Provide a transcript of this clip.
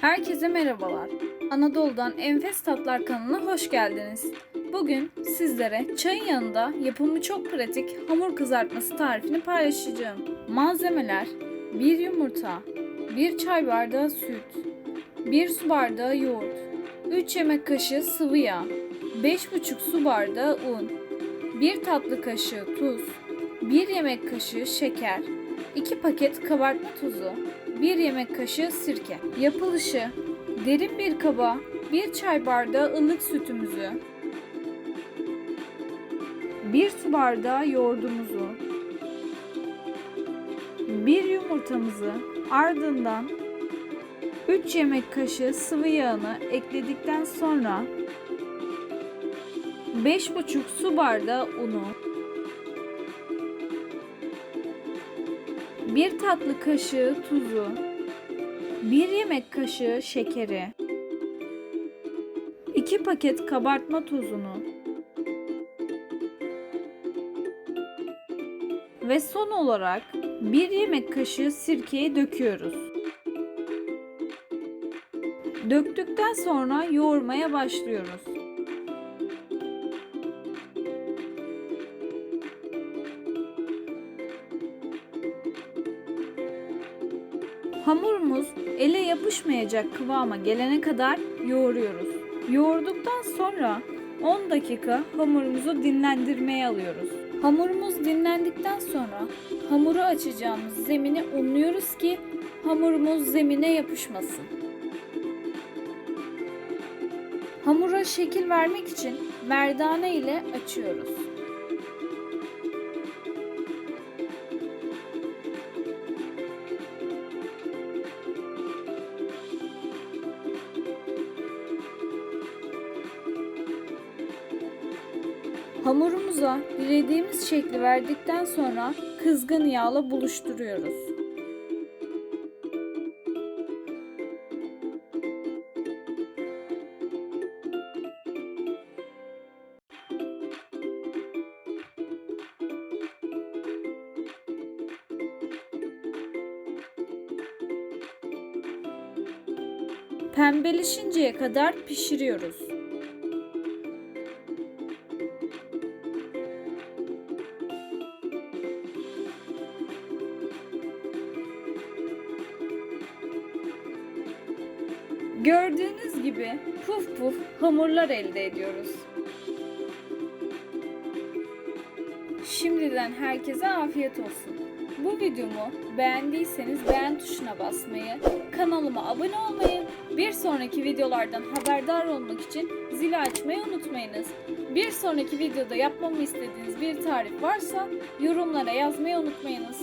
Herkese merhabalar. Anadolu'dan Enfes Tatlar kanalına hoş geldiniz. Bugün sizlere çayın yanında yapımı çok pratik hamur kızartması tarifini paylaşacağım. Malzemeler 1 yumurta, 1 çay bardağı süt, 1 su bardağı yoğurt, 3 yemek kaşığı sıvı yağ, 5,5 su bardağı un, 1 tatlı kaşığı tuz, 1 yemek kaşığı şeker, 2 paket kabartma tozu, 1 yemek kaşığı sirke. Yapılışı derin bir kaba 1 çay bardağı ılık sütümüzü, 1 su bardağı yoğurdumuzu, 1 yumurtamızı ardından 3 yemek kaşığı sıvı yağını ekledikten sonra 5,5 su bardağı unu, 1 tatlı kaşığı tuzu, 1 yemek kaşığı şekeri, 2 paket kabartma tozunu ve son olarak 1 yemek kaşığı sirkeyi döküyoruz. Döktükten sonra yoğurmaya başlıyoruz. Hamurumuz ele yapışmayacak kıvama gelene kadar yoğuruyoruz. Yoğurduktan sonra 10 dakika hamurumuzu dinlendirmeye alıyoruz. Hamurumuz dinlendikten sonra hamuru açacağımız zemini unluyoruz ki hamurumuz zemine yapışmasın. Hamura şekil vermek için merdane ile açıyoruz. Hamurumuza dilediğimiz şekli verdikten sonra kızgın yağla buluşturuyoruz. Pembeleşinceye kadar pişiriyoruz. Gördüğünüz gibi puf puf hamurlar elde ediyoruz. Şimdiden herkese afiyet olsun. Bu videomu beğendiyseniz beğen tuşuna basmayı, kanalıma abone olmayı, bir sonraki videolardan haberdar olmak için zili açmayı unutmayınız. Bir sonraki videoda yapmamı istediğiniz bir tarif varsa yorumlara yazmayı unutmayınız.